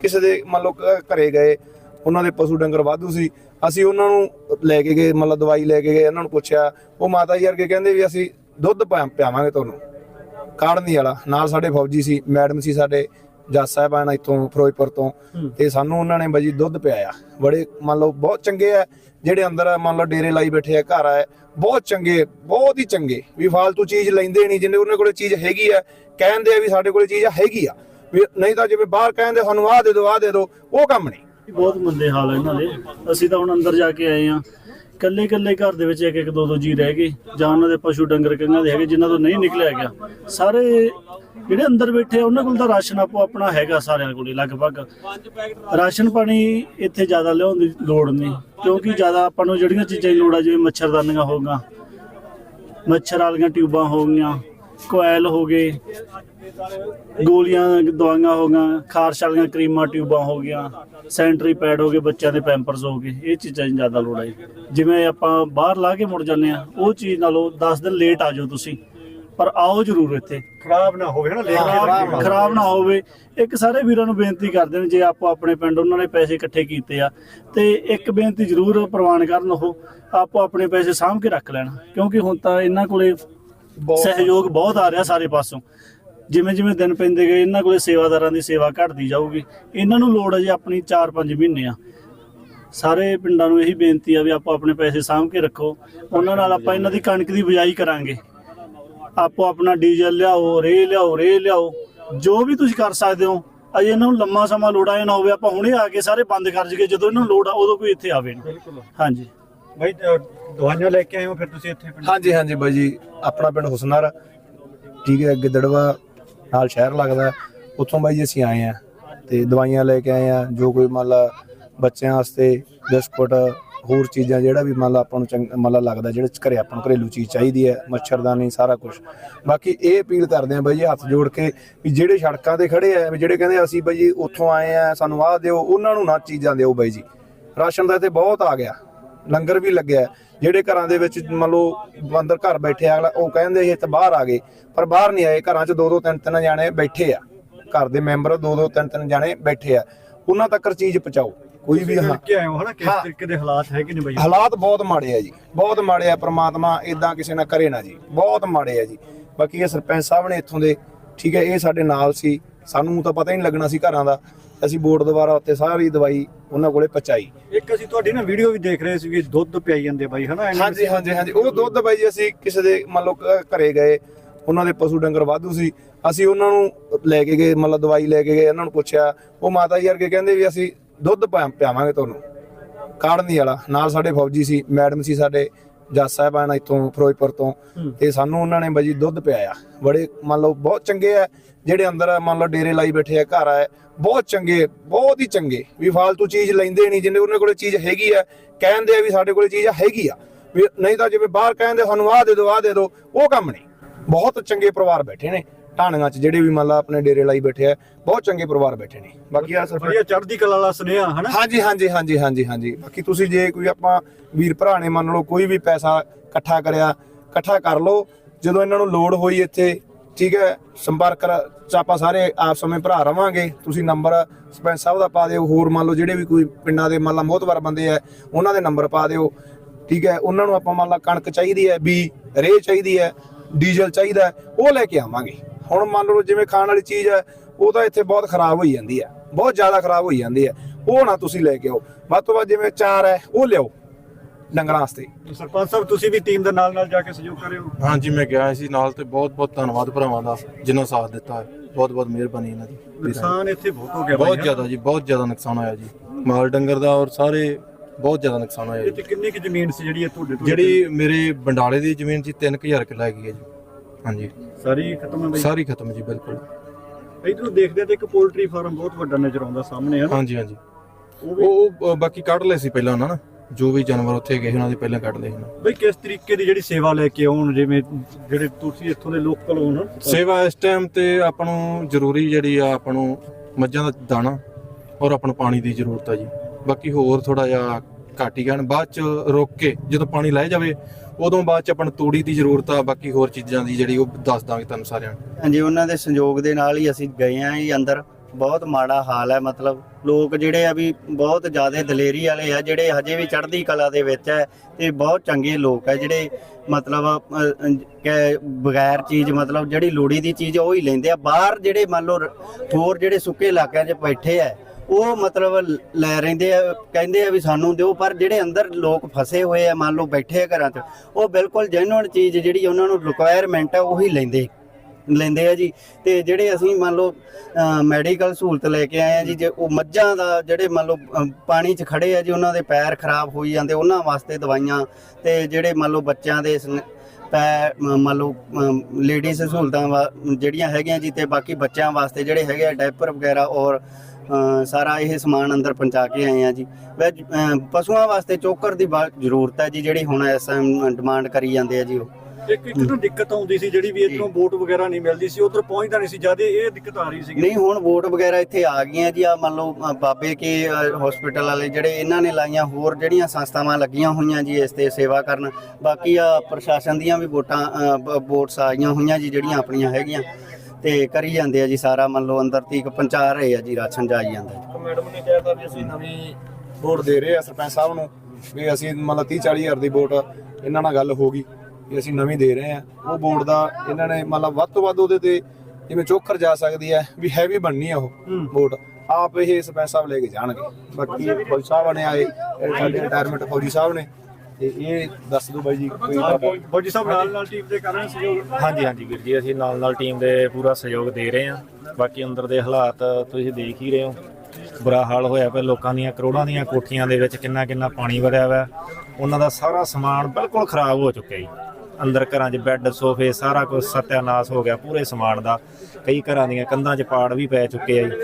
ਕਿਸੇ ਦੇ ਮੰਨ ਲਓ ਘਰੇ ਗਏ ਉਹਨਾਂ ਦੇ ਪਸ਼ੂ ਡੰਗਰ ਵਾਧੂ ਸੀ ਅਸੀਂ ਉਹਨਾਂ ਨੂੰ ਲੈ ਕੇ ਗਏ ਮਤਲਬ ਦਵਾਈ ਲੈ ਕੇ ਗਏ ਇਹਨਾਂ ਨੂੰ ਪੁੱਛਿਆ ਉਹ ਮਾਤਾ ਜੀ ਵਰਗੇ ਕਹਿੰਦੇ ਵੀ ਅਸੀਂ ਦੁੱਧ ਪਿਆ- ਪਿਆਵਾਂਗੇ ਤੁਹਾਨੂੰ। ਕਾੜਨੀ ਵਾਲਾ ਨਾਲ ਸਾਡੇ ਫੌਜੀ ਸੀ ਮੈਡਮ ਸੀ ਸਾਡੇ ਜੱਜ ਸਾਹਿਬਾਨ ਇੱਥੋਂ ਫਿਰੋਜ਼ਪੁਰ ਤੋਂ ਤੇ ਸਾਨੂੰ ਉਹਨਾਂ ਨੇ ਬਾਜੀ ਦੁੱਧ ਪਿਆਇਆ। ਬੜੇ ਮੰਨ ਲਓ ਬਹੁਤ ਚੰਗੇ ਆ ਜਿਹੜੇ ਅੰਦਰ ਮੰਨ ਲਓ ਡੇਰੇ ਲਾਈ ਬੈਠੇ ਆ ਘਰ ਆ ਬਹੁਤ ਚੰਗੇ ਬਹੁਤ ਹੀ ਚੰਗੇ ਵੀ ਫਾਲਤੂ ਚੀਜ਼ ਲੈਂਦੇ ਨਹੀਂ ਜਿੰਨੇ ਉਹਨਾਂ ਕੋਲੇ ਚੀਜ਼ ਹੈਗੀ ਆ ਕਹਿੰਦੇ ਆ ਵੀ ਸਾਡੇ ਕੋਲੇ ਚੀਜ਼ ਹੈਗੀ ਆ। ਵੀ ਨਹੀਂ ਤਾਂ ਜਿਵੇਂ ਬਾਹਰ ਕਹਿੰਦੇ ਸਾਨੂੰ ਆਹ ਦੇ ਦਿਓ, ਆਹ ਦੇ ਦਿਓ, ਉਹ ਕੰਮ ਨਹੀਂ। ਬਹੁਤ ਮੰਦੇ ਹਾਲ ਆ ਇਹਨਾਂ ਦੇ। ਅਸੀਂ ਤਾਂ ਹੁਣ ਅੰਦਰ ਜਾ ਕੇ ਆਏ ਆ ਕੱਲੇ ਕੱਲੇ ਘਰ ਦੇ ਵਿੱਚ ਇੱਕ ਇੱਕ ਦੋ ਦੋ ਜੀ ਰਹਿ ਗਏ। ਜਾਂ ਉਹਨਾਂ ਦੇ ਪਸ਼ੂ ਡੰਗਰ ਕੰਨਾਂ ਦੇ ਹੈਗੇ, ਜਿਨ੍ਹਾਂ ਤੋਂ ਨਹੀਂ ਨਿਕਲਿਆ ਗਿਆ ਸਾਰੇ ਜਿਹੜੇ ਅੰਦਰ ਬੈਠੇ ਉਹਨਾਂ ਕੋਲ ਤਾਂ ਰਾਸ਼ਨ ਆਪੋ ਆਪਣਾ ਹੈਗਾ ਸਾਰਿਆਂ ਕੋਲ, ਲਗਭਗ। ਰਾਸ਼ਨ ਪਾਣੀ ਇੱਥੇ ਜ਼ਿਆਦਾ ਲਿਆਉਣ ਦੀ ਲੋੜ ਨਹੀਂ, ਕਿਉਂਕਿ ਜ਼ਿਆਦਾ ਆਪਾਂ ਨੂੰ ਜਿਹੜੀਆਂ ਚੀਜ਼ਾਂ ਦੀ ਲੋੜ ਆ, ਜਿਵੇਂ ਮੱਛਰਦਾਨੀਆਂ ਹੋ ਗਈਆਂ, ਮੱਛਰ ਵਾਲੀਆਂ ਟਿਊਬਾਂ ਹੋ ਗਈਆਂ ਕੋਇਲ ਹੋ ਗਏ ਗੋਲੀਆਂ ਦਵਾਈਆਂ ਹੋ ਗਈਆਂ ਖਾਰਸ਼ ਵਾਲੀਆਂ ਕਰੀਮਾਂ ਟਿਊਬਾਂ ਹੋ ਗਈਆਂ ਸੈਂਟਰੀ ਪੈਡ ਹੋ ਗਏ ਬੱਚਿਆਂ ਦੇ ਪੈਂਪਰਸ ਹੋ ਗਏ ਇਹ ਚੀਜ਼ਾਂ ਦੀ ਜ਼ਿਆਦਾ ਲੋੜ ਹੈ ਜਿਵੇਂ ਆਪਾਂ ਬਾਹਰ ਲਾ ਕੇ ਮੁੜ ਜਾਂਦੇ ਆ ਉਹ ਚੀਜ਼ ਨਾਲੋਂ 10 ਦਿਨ ਲੇਟ ਆ ਜਾਓ ਤੁਸੀਂ ਪਰ ਆਓ ਜ਼ਰੂਰ ਇੱਥੇ। ਖਰਾਬ ਨਾ ਹੋਵੇ ਨਾ ਖਰਾਬ ਖਰਾਬ ਨਾ ਹੋਵੇ। ਇੱਕ ਸਾਰੇ ਵੀਰਾਂ ਨੂੰ ਬੇਨਤੀ ਕਰਦੇ ਨੇ ਜੇ ਆਪੋ ਆਪਣੇ ਪਿੰਡ ਉਹਨਾਂ ਨੇ ਪੈਸੇ ਇਕੱਠੇ ਕੀਤੇ ਆ ਤੇ ਇੱਕ ਬੇਨਤੀ ਜ਼ਰੂਰ ਪ੍ਰਵਾਨ ਕਰਨ ਉਹ ਆਪੋ ਆਪਣੇ ਪੈਸੇ ਸਾਂਭ ਕੇ ਰੱਖ ਲੈਣ ਕਿਉਂਕਿ ਹੁਣ ਤਾਂ ਇਹਨਾਂ ਕੋਲੇ ਸਹਿਯੋਗ ਬਹੁਤ ਆ ਰਿਹਾ ਸਾਰੇ ਪਾਸੋਂ। ਜਿਵੇਂ ਜਿਵੇਂ ਦਿਨ ਪੈਂਦੇ ਗਏ ਇਹਨਾਂ ਕੋਲੇ ਸੇਵਾਦਾਰਾਂ ਦੀ ਸੇਵਾ ਘਟਦੀ ਜਾਊਗੀ। ਇਹਨਾਂ ਨੂੰ ਲੋੜ ਹੈ ਜੀ ਆਪਣੀ 4-5 ਮਹੀਨੇ ਆ। ਸਾਰੇ ਪਿੰਡਾਂ ਨੂੰ ਇਹੀ ਬੇਨਤੀ ਆ ਵੀ ਆਪੋ ਆਪਣੇ ਪੈਸੇ ਸਾਂਭ ਕੇ ਰੱਖੋ। ਉਹਨਾਂ ਨਾਲ ਆਪਾਂ ਇਹਨਾਂ ਦੀ ਕਣਕ ਦੀ ਬਿਜਾਈ ਕਰਾਂਗੇ। ਆਪੋ ਆਪਣਾ ਡੀਜ਼ਲ ਲਿਆਓ ਰੇ ਲਿਆਓ ਰੇ ਲਿਆਓ। ਜੋ ਵੀ ਤੁਸੀਂ ਕਰ ਸਕਦੇ ਹੋ ਅਜੇ ਇਹਨਾਂ ਨੂੰ ਲੰਮਾ ਸਮਾਂ ਲੋੜ ਆਏ ਨਾ ਹੋਵੇ ਆਪਾਂ ਹੁਣੇ ਆ ਕੇ ਸਾਰੇ ਬੰਦ ਕਰ ਜਗੇ ਜਦੋਂ ਇਹਨਾਂ ਨੂੰ ਲੋੜ ਆ ਉਦੋਂ ਕੋਈ ਇੱਥੇ ਆਵੇ ਨਾ ਹਾਂਜੀ। ਬਾਈ ਦਵਾਈਆਂ ਲੈ ਕੇ ਆਏ ਹੋ ਫਿਰ ਤੁਸੀਂ ਇੱਥੇ ਪਿੰਡ? ਹਾਂਜੀ ਹਾਂਜੀ ਬਾਈ ਜੀ ਆਪਣਾ ਪਿੰਡ ਹੁਸਨਰ ਠੀਕ ਹੈ ਗਿੱਦੜਵਾ ਨਾਲ ਸ਼ਹਿਰ ਲੱਗਦਾ ਉੱਥੋਂ ਬਾਈ ਜੀ ਅਸੀਂ ਆਏ ਆ ਤੇ ਦਵਾਈਆਂ ਲੈ ਕੇ ਆਏ ਆ ਜੋ ਕੋਈ ਮੰਨ ਲਾ ਬੱਚਿਆਂ ਵਾਸਤੇ ਬਿਸਕੁਟ, ਹੋਰ ਚੀਜ਼ਾਂ ਜਿਹੜਾ ਵੀ ਮੰਨ ਲਾ ਆਪਾਂ ਨੂੰ ਚੰਗ- ਮੰਨ ਲਾ ਲੱਗਦਾ, ਜਿਹੜੇ ਘਰੇ ਆਪਾਂ ਨੂੰ ਘਰੇਲੂ ਚੀਜ਼ ਚਾਹੀਦੀ ਹੈ ਮੱਛਰਦਾਨੀ ਸਾਰਾ ਕੁਝ ਬਾਕੀ ਇਹ ਅਪੀਲ ਕਰਦੇ ਆ ਬਾਈ ਜੀ, ਹੱਥ ਜੋੜ ਕੇ ਵੀ ਜਿਹੜੇ ਸੜਕਾਂ ਤੇ ਖੜੇ ਆ, ਵੀ ਜਿਹੜੇ ਕਹਿੰਦੇ ਅਸੀਂ ਬਾਈ ਜੀ ਉੱਥੋਂ ਆਏ ਆ ਸਾਨੂੰ ਆਹ ਦਿਓ, ਉਹਨਾਂ ਨੂੰ ਨਾ ਚੀਜ਼ਾਂ ਦਿਓ ਬਾਈ ਜੀ। ਰਾਸ਼ਨ ਦਾ ਇੱਥੇ ਬਹੁਤ ਆ ਗਿਆ। ਲੰਗਰ ਵੀ ਲੱਗਿਆ। ਜਿਹੜੇ ਘਰਾਂ ਦੇ ਵਿੱਚ ਮੰਨ ਲਓ ਅੰਦਰ ਘਰ ਬੈਠੇ ਆ ਅਗਲਾ ਉਹ ਕਹਿੰਦੇ ਇਹ ਤਾਂ ਬਾਹਰ ਆ ਗਏ ਪਰ ਬਾਹਰ ਨਹੀਂ ਆਏ ਘਰਾਂ 'ਚ ਦੋ ਦੋ ਤਿੰਨ ਤਿੰਨ ਜਾਣੇ ਬੈਠੇ ਆ ਘਰ ਦੇ ਮੈਂਬਰ ਦੋ ਦੋ ਤਿੰਨ ਤਿੰਨ ਜਾਣੇ ਬੈਠੇ ਆ ਉਹਨਾਂ ਤੱਕ ਚੀਜ਼ ਪਹੁੰਚਾਓ ਕੋਈ ਵੀ ਹਾਂ ਕੇ ਹੋ ਹਨਾ ਕਿਸ। ਤਰੀਕੇ ਦੇ ਹਾਲਾਤ ਹੈਗੇ ਨੇ ਬਾਈ ਹਾਲਾਤ ਬਹੁਤ ਮਾੜੇ ਆ ਜੀ ਬਹੁਤ ਮਾੜੇ ਆ ਪ੍ਰਮਾਤਮਾ ਇਦਾਂ ਕਿਸੇ ਨਾਲ ਕਰੇ ਨਾ ਜੀ ਬਹੁਤ ਮਾੜੇ ਆ ਜੀ ਬਾਕੀ ਇਹ ਸਰਪੰਚ ਸਾਹਿਬ ਨੇ ਇੱਥੋਂ ਦੇ ਠੀਕ ਹੈ ਇਹ ਸਾਡੇ ਨਾਲ ਸੀ ਸਾਨੂੰ ਤਾਂ ਪਤਾ ਹੀ ਨਹੀਂ ਲੱਗਣਾ ਸੀ ਘਰਾਂ ਦਾ ਅਸੀਂ ਬੋਰਡ ਦੁਆਰਾ ਉੱਤੇ ਸਾਰੀ ਦਵਾਈ ਉਹਨਾਂ ਕੋਲੇ ਪਹੁੰਚਾਈ। ਇੱਕ ਅਸੀਂ ਤੁਹਾਡੀ ਨਾ ਵੀਡੀਓ ਵੀ ਦੇਖ ਰਹੇ ਸੀ ਵੀ ਦੁੱਧ ਪਿਆਈ ਜਾਂਦੇ ਬਾਈ ਹਨਾ? ਹਾਂਜੀ ਹਾਂਜੀ ਹਾਂਜੀ। ਉਹ ਦੁੱਧ ਬਾਈ ਜੀ ਅਸੀਂ ਕਿਸੇ ਦੇ ਮੰਨ ਲਓ ਘ- ਘਰੇ ਗਏ ਉਹਨਾਂ ਦੇ ਪਸ਼ੂ ਡੰਗਰ ਵਾਧੂ ਸੀ। ਅਸੀਂ ਉਹਨਾਂ ਨੂੰ ਲੈ ਕੇ ਗਏ ਮਤਲਬ ਦਵਾਈ ਲੈ ਕੇ ਗਏ ਇਹਨਾਂ ਨੂੰ ਪੁੱਛਿਆ। ਉਹ ਮਾਤਾ ਜੀ ਵਰਗੇ ਕਹਿੰਦੇ ਵੀ ਅਸੀਂ ਦੁੱਧ ਪਿਆ- ਪਿਆਵਾਂਗੇ ਤੁਹਾਨੂੰ। ਕਾੜਨੀ ਵਾਲਾ ਨਾਲ ਸਾਡੇ ਫੌਜੀ ਸੀ ਮੈਡਮ ਸੀ ਸਾਡੇ। ਜੱਜ ਸਾਹਿਬਾਨ ਇੱਥੋਂ ਫਿਰੋਜ਼ਪੁਰ ਤੋਂ ਤੇ ਸਾਨੂੰ ਉਹਨਾਂ ਨੇ ਬਾਜੀ ਦੁੱਧ ਪਿਆਇਆ। ਬੜੇ ਮੰਨ ਲਓ ਬਹੁਤ ਚੰਗੇ ਆ। ਜਿਹੜੇ ਅੰਦਰ ਮੰਨ ਲਓ ਡੇਰੇ ਲਾਈ ਬੈਠੇ ਆ ਘਰ ਆ ਬਹੁਤ ਚੰਗੇ ਬਹੁਤ ਹੀ ਚੰਗੇ। ਵੀ ਫਾਲਤੂ ਚੀਜ਼ ਲੈਂਦੇ ਨਹੀਂ ਜਿੰਨੇ ਉਹਨਾਂ ਕੋਲੇ ਚੀਜ਼ ਹੈਗੀ ਆ ਕਹਿੰਦੇ ਆ ਵੀ ਸਾਡੇ ਕੋਲੇ ਚੀਜ਼ ਹੈਗੀ ਆ। ਵੀ ਨਹੀਂ ਤਾਂ ਜਿਵੇਂ ਬਾਹਰ ਕਹਿੰਦੇ ਸਾਨੂੰ ਆਹ ਦੇ ਦਿਓ ਆਹ ਦੇ ਦਿਓ ਉਹ ਕੰਮ ਨਹੀਂ। ਬਹੁਤ ਚੰਗੇ ਪਰਿਵਾਰ ਬੈਠੇ ਨੇ। ਢਾਣੀਆਂ 'ਚ ਜਿਹੜੇ ਵੀ ਮੰਨ ਲਾ ਆਪਣੇ ਡੇਰੇ ਲਾਈ ਬੈਠੇ ਆ ਬਹੁਤ ਚੰਗੇ ਪਰਿਵਾਰ ਬੈਠੇ ਨੇ। ਬਾਕੀ ਆ ਸਿਰਫ ਵਧੀਆ ਚੜ੍ਹਦੀ ਕਲਾ ਵਾਲਾ ਸੁਨੇਹਾ ਹਨਾ? ਹਾਂਜੀ ਹਾਂਜੀ ਹਾਂਜੀ ਹਾਂਜੀ ਹਾਂਜੀ। ਬਾਕੀ ਤੁਸੀਂ ਜੇ ਕੋਈ ਆਪਾਂ ਵੀਰ ਭਰਾ ਨੇ ਮੰਨ ਲਓ ਕੋਈ ਵੀ ਪੈਸਾ ਇਕੱਠਾ ਕਰਿਆ ਇਕੱਠਾ ਕਰ ਲਓ ਜਦੋਂ ਇਹਨਾਂ ਨੂੰ ਲੋੜ ਹੋਈ ਇੱਥੇ ਠੀਕ ਹੈ ਸੰਪਰਕ ਚ ਆਪਾਂ ਸਾਰੇ ਆਪ ਸਮੇਂ ਭਰਾ ਰਵਾਂਗੇ ਤੁਸੀਂ ਨੰਬਰ ਸਰਪੰਚ ਸਾਹਿਬ ਦਾ ਪਾ ਦਿਓ ਹੋਰ ਮੰਨ ਲਓ ਜਿਹੜੇ ਵੀ ਕੋਈ ਪਿੰਡਾਂ ਦੇ ਮੰਨ ਲਾ ਮੋਹਤਵਰ ਬੰਦੇ ਆ ਉਹਨਾਂ ਦੇ ਨੰਬਰ ਪਾ ਦਿਓ ਠੀਕ ਹੈ ਉਹਨਾਂ ਨੂੰ ਆਪਾਂ ਮੰਨ ਲਾ ਕਣਕ ਚਾਹੀਦੀ ਹੈ ਵੀ ਰੇਹ ਚਾਹੀਦੀ ਹੈ ਡੀਜ਼ਲ ਚਾਹੀਦਾ ਉਹ ਲੈ ਕੇ ਆਵਾਂਗੇ। ਹੁਣ ਮੰਨ ਲਓ ਜਿਵੇਂ ਖਾਣ ਵਾਲੀ ਚੀਜ਼ ਹੈ ਉਹ ਤਾਂ ਇੱਥੇ ਬਹੁਤ ਖਰਾਬ ਹੋਈ ਜਾਂਦੀ ਹੈ ਬਹੁਤ ਜ਼ਿਆਦਾ ਖਰਾਬ ਹੋਈ ਜਾਂਦੀ ਹੈ। ਉਹ ਨਾ ਤੁਸੀਂ ਲੈ ਕੇ ਆਓ। ਵੱਧ ਤੋਂ ਵੱਧ ਜਿਵੇਂ ਚਾਰ ਹੈ ਉਹ ਲਿਆਓ ਡੰਗਰਾਂ ਵਾਸਤੇ। ਸਰਪੰਚ ਸਾਹਿਬ ਤੁਸੀਂ ਵੀ ਟੀਮ ਦੇ ਨਾਲ ਨਾਲ ਜਾ ਕੇ ਸਹਿਯੋਗ ਕਰਿਓ। ਹਾਂਜੀ ਮੈਂ ਗਿਆ ਸੀ ਨਾਲ ਤੇ ਬਹੁਤ ਬਹੁਤ ਧੰਨਵਾਦ ਭਰਾਵਾਂ ਦਾ ਜਿਨ੍ਹਾਂ ਸਾਥ ਦਿੱਤਾ ਹੈ। ਬਹੁਤ ਬਹੁਤ ਮਿਹਰਬਾਨੀ ਇਹਨਾਂ ਦੀ। ਨੁਕਸਾਨ ਇੱਥੇ ਬਹੁਤ ਹੋ ਗਿਆ ਬਾਈ ਬਹੁਤ ਜ਼ਿਆਦਾ ਜੀ ਬਹੁਤ ਜ਼ਿਆਦਾ ਨੁਕਸਾਨ ਹੋਇਆ ਜੀ। ਮਾਲ ਡੰਗਰ ਦਾ ਔਰ ਸਾਰੇ ਬਹੁਤ ਜ਼ਿਆਦਾ ਨੁਕਸਾਨ ਹੋਇਆ ਜੀ। ਇੱਥੇ ਕਿੰਨੀ ਕੁ ਜ਼ਮੀਨ ਸੀ ਜਿਹੜੀ ਇਹ ਤੁਹਾਡੇ ਤੋਂ ਜਿਹੜੀ ਮੇਰੇ ਬੰਡਾਲੇ ਦੀ ਜ਼ਮੀਨ ਸੀ 3000 ਕਿੱਲਾ ਹੈਗੀ ਹੈ ਜੀ। ਹਾਂਜੀ। ਸਾਰੀ ਖਤਮ ਹੈ ਬਾਈ? ਸਾਰੀ ਖਤਮ ਜੀ ਬਿਲਕੁਲ। ਇਧਰੋਂ ਦੇਖਦੇ ਤੇ ਇੱਕ ਪੋਲਟਰੀ ਫਾਰਮ ਬਹੁਤ ਵੱਡਾ ਨਜ਼ਰ ਆਉਂਦਾ ਸਾਹਮਣੇ ਹਨਾ ਹਾਂਜੀ ਹਾਂਜੀ। ਉਹ ਵੀ ਉਹ ਉਹ ਬਾਕੀ ਕੱਢ ਲਏ ਸੀ ਪਹਿਲਾਂ ਉਹਨਾਂ ਨਾ। ਜੋ ਵੀ ਜਾਨਵਰ ਉੱਥੇ ਗਏ ਉਹਨਾਂ ਦੇ ਪਹਿਲਾਂ ਕੱਢ ਲਏ ਬਈ ਕਿਸ ਤਰੀਕੇ ਦੀ ਜਿਹੜੀ ਸੇਵਾ ਲੈ ਕੇ ਆਉਣ ਜਿਵੇਂ ਜਿਹੜੇ ਤੁਸੀਂ ਇੱਥੋਂ ਦੇ ਲੋਕਲ ਹੋ ਨਾ? ਸੇਵਾ ਇਸ ਟਾਈਮ ਤੇ ਆਪਾਂ ਨੂੰ ਜ਼ਰੂਰੀ ਜਿਹੜੀ ਆ ਆਪਾਂ ਨੂੰ ਮੱਝਾਂ ਦਾ ਦਾਣਾ ਔਰ ਆਪਾਂ ਨੂੰ ਪਾਣੀ ਦੀ ਜ਼ਰੂਰਤ ਆ ਜੀ। ਬਾਕੀ ਹੋਰ ਥੋੜਾ ਜਿਹਾ ਘੱਟ ਗਣ ਬਾਅਦ ਚ ਰੋਕ ਕੇ ਜਦੋਂ ਪਾਣੀ ਲੈ ਜਾਵੇ ਉਦੋਂ ਬਾਅਦ ਚ ਆਪਾਂ ਤੂੜੀ ਦੀ ਜ਼ਰੂਰਤ ਆ, ਬਾਕੀ ਹੋਰ ਚੀਜ਼ਾਂ ਦੀ ਜਿਹੜੀ ਉਹ ਦੱਸ ਦਾਂਗੇ ਤੁਹਾਨੂੰ ਸਾਰਿਆਂ ਨੂੰ। ਹਾਂਜੀ, ਉਹਨਾਂ ਦੇ ਸੰਯੋਗ ਦੇ ਨਾਲ ਹੀ ਅਸੀਂ ਗਏ ਆਂ ਜੀ ਅੰਦਰ। ਬਹੁਤ ਮਾੜਾ ਹਾਲ ਹੈ, ਮਤਲਬ ਲੋਕ ਜਿਹੜੇ ਆ ਵੀ ਬਹੁਤ ਜ਼ਿਆਦਾ ਦਲੇਰੀ ਵਾਲੇ ਆ, ਜਿਹੜੇ ਹਜੇ ਵੀ ਚੜ੍ਹਦੀ ਕਲਾ ਦੇ ਵਿੱਚ ਹੈ ਤੇ ਬਹੁਤ ਚੰਗੇ ਲੋਕ ਆ, ਜਿਹੜੇ ਮਤਲਬ ਕਿ ਬਗੈਰ ਚੀਜ਼ ਮਤਲਬ ਜਿਹੜੀ ਲੋੜੀ ਦੀ ਚੀਜ਼ ਉਹ ਹੀ ਲੈਂਦੇ ਆ। ਬਾਹਰ ਜਿਹੜੇ ਮੰਨ ਲਓ ਹੋਰ ਜਿਹੜੇ ਸੁੱਕੇ ਇਲਾਕਿਆਂ 'ਚ ਬੈਠੇ ਆ ਉਹ ਮਤਲਬ ਲੈ ਰਹਿੰਦੇ ਆ, ਕਹਿੰਦੇ ਆ ਵੀ ਸਾਨੂੰ ਦਿਓ, ਪਰ ਜਿਹੜੇ ਅੰਦਰ ਲੋਕ ਫਸੇ ਹੋਏ ਆ, ਮੰਨ ਲਓ ਬੈਠੇ ਆ ਘਰਾਂ 'ਚ, ਉਹ ਬਿਲਕੁਲ ਜੈਨੂਇਨ ਚੀਜ਼ ਜਿਹੜੀ ਉਹਨਾਂ ਨੂੰ ਰਿਕੁਆਇਰਮੈਂਟ ਆ, ਉਹੀ ਲੈਂਦੇ ਲੈਂਦੇ ਆ ਜੀ। ਤੇ ਜਿਹੜੇ ਅਸੀਂ ਮੰਨ ਲਓ ਮੈਡੀਕਲ ਸਹੂਲਤ ਲੈ ਕੇ ਆਏ ਆ ਜੀ, ਜੇ ਉਹ ਮੱਝਾਂ ਦਾ ਜਿਹੜੇ ਮੰਨ ਲਓ ਪਾਣੀ 'ਚ ਖੜੇ ਆ ਜੀ, ਉਹਨਾਂ ਦੇ ਪੈਰ ਖਰਾਬ ਹੋਈ ਜਾਂਦੇ, ਉਹਨਾਂ ਵਾਸਤੇ ਦਵਾਈਆਂ, ਤੇ ਜਿਹੜੇ ਮੰਨ ਲਓ ਬੱਚਿਆਂ ਦੇ ਸਨ- ਪੈ ਮੰਨ ਲਓ ਲੇਡੀਜ਼ ਸਹੂਲਤਾਂ ਵਾ- ਜਿਹੜੀਆਂ ਹੈਗੀਆਂ ਜੀ ਤੇ ਬਾਕੀ ਬੱਚਿਆਂ ਵਾਸਤੇ ਜਿਹੜੇ ਹੈਗੇ ਆ ਡਾਇਪਰ ਵਗੈਰਾ ਔਰ ਸਾਰਾ ਇਹ ਸਮਾਨ ਅੰਦਰ ਪਹੁੰਚਾ ਕੇ ਆਏ ਆ ਜੀ। ਪਸ਼ੂਆਂ ਵਾਸਤੇ ਚੋਕਰ ਦੀ ਬਹੁਤ ਜ਼ਰੂਰਤ ਹੈ ਜੀ, ਜਿਹੜੀ ਹੁਣ ਇਸ ਟਾਈਮ ਡਿਮਾਂਡ ਕਰੀ ਜਾਂਦੇ ਆ ਜੀ ਉਹ। ਇੱਕ ਇੱਕ ਨੂੰ ਦਿੱਕਤ ਆਉਂਦੀ ਸੀ ਜਿਹੜੀ ਵੀ ਇਧਰੋਂ ਵੋਟ ਵਗੈਰਾ ਨਹੀਂ ਮਿਲਦੀ ਸੀ ਉਧਰ ਪਹੁੰਚਦਾ ਨਹੀਂ ਸੀ ਜ਼ਿਆਦਾ ਇਹ ਦਿੱਕਤ ਆ ਰਹੀ ਸੀ ਨਹੀਂ ਹੁਣ ਵੋਟ ਵਗੈਰਾ ਇੱਥੇ ਆ ਗਈਆਂ ਜੀ ਆ ਮੰਨ ਲਓ ਅ, ਬਾਬੇ ਕੇ ਹਸਪੀਟਲ ਵਾਲੇ ਜਿਹੜੇ ਇਹਨਾਂ ਨੇ ਲਾਈਆਂ ਹੋਰ ਜਿਹੜੀਆਂ ਸੰਸਥਾਵਾਂ ਲੱਗੀਆਂ ਹੋਈਆਂ ਜੀ ਇਸ ਤੇ ਸੇਵਾ ਕਰਨ ਬਾਕੀ ਆ ਪ੍ਰਸ਼ਾਸਨ ਦੀਆਂ ਵੀ ਵੋਟਾਂ ਅ, ਬ- ਵੋਟਸ ਆਈਆਂ ਹੋਈਆਂ ਜੀ ਜਿਹੜੀਆਂ ਆਪਣੀਆਂ ਹੈਗੀਆਂ ਤੇ ਕਰੀ ਜਾਂਦੇ ਆ ਜੀ ਸਾਰਾ ਮੰਨ ਲਓ ਅੰਦਰ ਤੀਕ ਪਹੁੰਚਾ ਰਹੇ ਆ ਜੀ ਰਾਸ਼ਨ ਜਾਈ ਜਾਂਦਾ ਜੀ। ਮੈਡਮ ਨੇ ਕਿਹਾ ਤਾਂ ਵੀ ਅਸੀਂ ਨਵੀਂ ਵੋਟ ਦੇ ਰਹੇ ਆ ਸਰਪੰਚ ਸਾਹਿਬ ਨੂੰ ਵੀ ਅਸੀਂ ਮਤਲਬ 30 40 ਹਜ਼ਾਰ ਦੀ ਵੋਟ ਇਹਨਾਂ ਨਾਲ ਗੱਲ ਹੋ ਗਈ। ਵੀ ਅਸੀਂ ਨਵੀਂ ਦੇ ਰਹੇ ਆ ਉਹ ਵੋਟ ਦਾ ਇਹਨਾਂ ਨੇ ਮਤਲਬ ਵੱਧ ਤੋਂ ਵੱਧ ਉਹਦੇ ਤੇ ਜਿਵੇਂ ਚੋਖਰ ਜਾ ਸਕਦੀ ਹੈ ਵੀ ਹੈਵੀ ਬਣਨੀ ਆ ਉਹ ਵੋਟ ਆਪ ਇਹ ਸਰਪੰਚ ਸਾਹਿਬ ਲੈ ਕੇ ਜਾਣਗੇ। ਬਾਕੀ ਫੌਜੀ ਸਾਹਿਬ ਨੇ ਆਏ ਸਾਡੇ ਰਿਟਾਇਰਮੈਂਟ ਫੌਜੀ ਸਾਹਿਬ ਨੇ। ਤੇ ਇਹ ਦੱਸ ਦਿਓ ਬਾਈ ਜੀ ਕੋਈ ਫੌਜੀ ਸਾਹਿਬ ਨਾਲ ਨਾਲ ਟੀਮ ਦੇ ਕਾਰਨ ਸਹਿਯੋਗ ਹਾਂਜੀ ਹਾਂਜੀ ਵੀਰ ਜੀ ਅਸੀਂ ਨਾਲ ਨਾਲ ਟੀਮ ਦੇ ਪੂਰਾ ਸਹਿਯੋਗ ਦੇ ਰਹੇ ਹਾਂ। ਬਾਕੀ ਅੰਦਰ ਦੇ ਹਾਲਾਤ ਤੁਸੀਂ ਦੇਖ ਹੀ ਰਹੇ ਹੋ। ਬੁਰਾ ਹਾਲ ਹੋਇਆ ਪਿਆ ਲੋਕਾਂ ਦੀਆਂ ਕਰੋੜਾਂ ਦੀਆਂ ਕੋਠੀਆਂ ਦੇ ਵਿੱਚ ਕਿੰਨਾ ਕਿੰਨਾ ਪਾਣੀ ਵੜਿਆ ਹੋਇਆ। ਉਹਨਾਂ ਦਾ ਸਾਰਾ ਸਮਾਨ ਬਿਲਕੁਲ ਖਰਾਬ ਹੋ ਚੁੱਕਿਆ ਜੀ। ਅੰਦਰ ਘਰਾਂ 'ਚ ਬੈੱਡ, ਸੋਫੇ, ਸਾਰਾ ਕੁਝ ਸਤਿਆਨਾਸ਼ ਹੋ ਗਿਆ, ਪੂਰੇ ਸਮਾਨ ਦਾ। ਕਈ ਘਰਾਂ ਦੀਆਂ ਕੰਧਾਂ 'ਚ ਪਾੜ ਵੀ ਪੈ ਚੁੱਕੇ ਆ ਜੀ।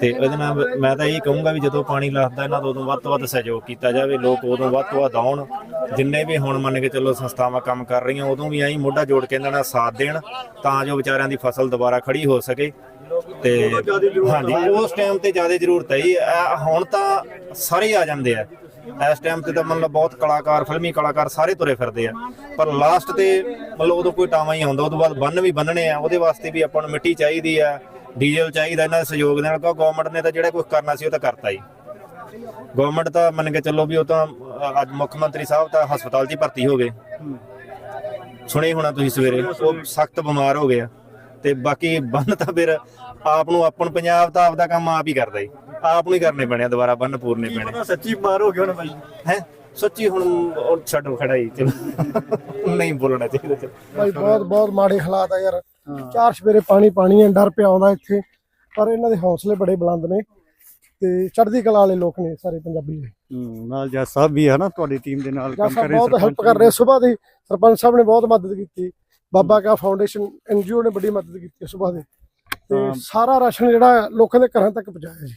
ਤੇ ਇਹਦੇ ਨਾਲ ਮੈਂ ਤਾਂ ਇਹ ਕਹੂੰਗਾ ਵੀ ਜਦੋਂ ਪਾਣੀ ਲੱਗਦਾ ਇਹਨਾਂ ਤੋਂ ਉਦੋਂ ਵੱਧ ਤੋਂ ਵੱਧ ਸਹਿਯੋਗ ਕੀਤਾ ਜਾਵੇ, ਲੋਕ ਉਦੋਂ ਵੱਧ ਤੋਂ ਵੱਧ ਆਉਣ। ਜਿੰਨੇ ਵੀ ਹੁਣ ਮੰਨ ਕੇ ਚੱਲੋ ਸੰਸਥਾਵਾਂ ਕੰਮ ਕਰ ਰਹੀਆਂ, ਉਦੋਂ ਵੀ ਐਂ ਮੋਢਾ ਜੋੜ ਕੇ ਇਹਨਾਂ ਨਾਲ ਸਾਥ ਦੇਣ, ਤਾਂ ਜੋ ਵਿਚਾਰਿਆਂ ਦੀ ਫਸਲ ਦੁਬਾਰਾ ਖੜੀ ਹੋ ਸਕੇ। ਤੇ ਹਾਂਜੀ ਉਸ ਟਾਈਮ ਤੇ ਜ਼ਿਆਦਾ ਜ਼ਰੂਰਤ ਹੈ ਜੀ। ਇਹ ਹੁਣ ਤਾਂ ਸਾਰੇ ਹੀ ਆ ਜਾਂਦੇ ਆ। ਇਸ ਟਾਈਮ ਤੇ ਤਾਂ ਮਤਲਬ ਬਹੁਤ ਕਲਾਕਾਰ ਫਿਲਮੀ ਕਲਾਕਾਰ ਸਾਰੇ ਤੁਰੇ ਫਿਰਦੇ ਆ। ਪਰ ਲਾਸਟ ਤੇ ਮਤਲਬ ਉਦੋਂ ਕੋਈ ਟਾਵਾਂ ਹੀ ਆਉਂਦਾ ਉਦੋਂ ਬਾਅਦ ਬੰਨ ਵੀ ਬੰਨਣੇ ਆ। ਉਹਦੇ ਵਾਸਤੇ ਵੀ ਆਪਾਂ ਨੂੰ ਮਿੱਟੀ ਚਾਹੀਦੀ ਆ ਡੀਜ਼ਲ ਚਾਹੀਦਾ ਇਹਨਾਂ ਦੇ ਸਹਿਯੋਗ ਦੇ ਨਾਲ। ਕਿਉਂ ਗਵਰਨਮੈਂਟ ਨੇ ਤਾਂ ਜਿਹੜਾ ਕੁਝ ਕਰਨਾ ਸੀ ਉਹ ਤਾਂ ਕਰਤਾ ਜੀ। ਗਵਰਨਮੈਂਟ ਤਾਂ ਮੰਨ ਕੇ ਚੱਲੋ ਵੀ ਉਹ ਤਾਂ ਅੱਜ ਮੁੱਖ ਮੰਤਰੀ ਸਾਹਿਬ ਤਾਂ ਹਸਪਤਾਲ 'ਚ ਹੀ ਭਰਤੀ ਹੋ ਗਏ। ਸੁਣੇ ਹੋਣਾ ਤੁਸੀਂ ਸਵੇਰੇ। ਉਹ ਸਖਤ ਬਿਮਾਰ ਹੋ ਗਏ ਆ। ਤੇ ਬਾਕੀ ਬੰਨ ਤਾਂ ਫਿਰ ਆਪ ਨੂੰ ਆਪਣ ਪੰਜਾਬ ਤਾਂ ਆਪਦਾ ਕੰਮ ਆਪ ਹੀ ਕਰਦਾ ਜੀ। ਆਪ ਨੂੰ ਹੀ ਕਰਨੇ ਪੈਣੇ ਆ ਦੁਬਾਰਾ ਬੰਨ ਪੂਰਨੇ ਕੀ ਪੈਣੇ। ਪਤਾ ਸੱਚੀ ਮਾਰ ਹੋ ਗਿਆ ਹੁਣ ਬਾਈ ਹੈ? ਸੱਚੀ ਹੁਣ ਉਹ ਛੱਡੋ ਖੜਾ ਹੀ ਚਲੋ। ਨਹੀਂ ਬੋਲਣਾ ਚਾਹੀਦਾ ਚਲੋ। ਭਾਈ ਬਹੁਤ ਬਹੁਤ ਮਾੜੇ ਹਾਲਾਤ ਆ ਯਾਰ। ਚਾਰ ਸਵੇਰੇ ਪਾਣੀ ਪਾਣੀ ਹੈ ਡਰ ਪਿਆ ਆਉਂਦਾ ਇੱਥੇ। ਪਰ ਇਹਨਾਂ ਦੇ ਹੌਸਲੇ ਬੜੇ ਬੁਲੰਦ ਨੇ ਤੇ ਚੜ੍ਹਦੀ ਕਲਾ ਵਾਲੇ ਲੋਕ ਨੇ ਸਾਰੇ ਪੰਜਾਬੀ ਦੇ। ਹੂੰ, ਨਾਲ ਜੱਜ ਸਾਹਿਬ ਵੀ ਹੈ ਨਾ ਤੁਹਾਡੀ ਟੀਮ ਦੇ ਨਾਲ ਕੰਮ ਕਰ ਸਾਹਿਬ ਰਹੇ ਬਹੁਤ ਹੈਲਪ ਸਰਪੰਚ ਕਰ ਰਹੇ ਸਵੇਰ ਦੀ ਸਰਪੰਚ ਸਾਹਿਬ ਨੇ ਬਹੁਤ ਮਦਦ ਕੀਤੀ। ਬਾਬਾ ਕਾ ਫਾਊਂਡੇਸ਼ਨ ਐਨਜੀਓ ਨੇ ਬੜੀ ਮਦਦ ਕੀਤੀ ਸਵੇਰ ਦੇ। ਤੇ। ਸਾਰਾ ਰਾਸ਼ਨ ਜਿਹੜਾ ਲੋਕਾਂ ਦੇ ਘਰਾਂ ਤੱਕ ਪਹੁੰਚਾਇਆ ਜੀ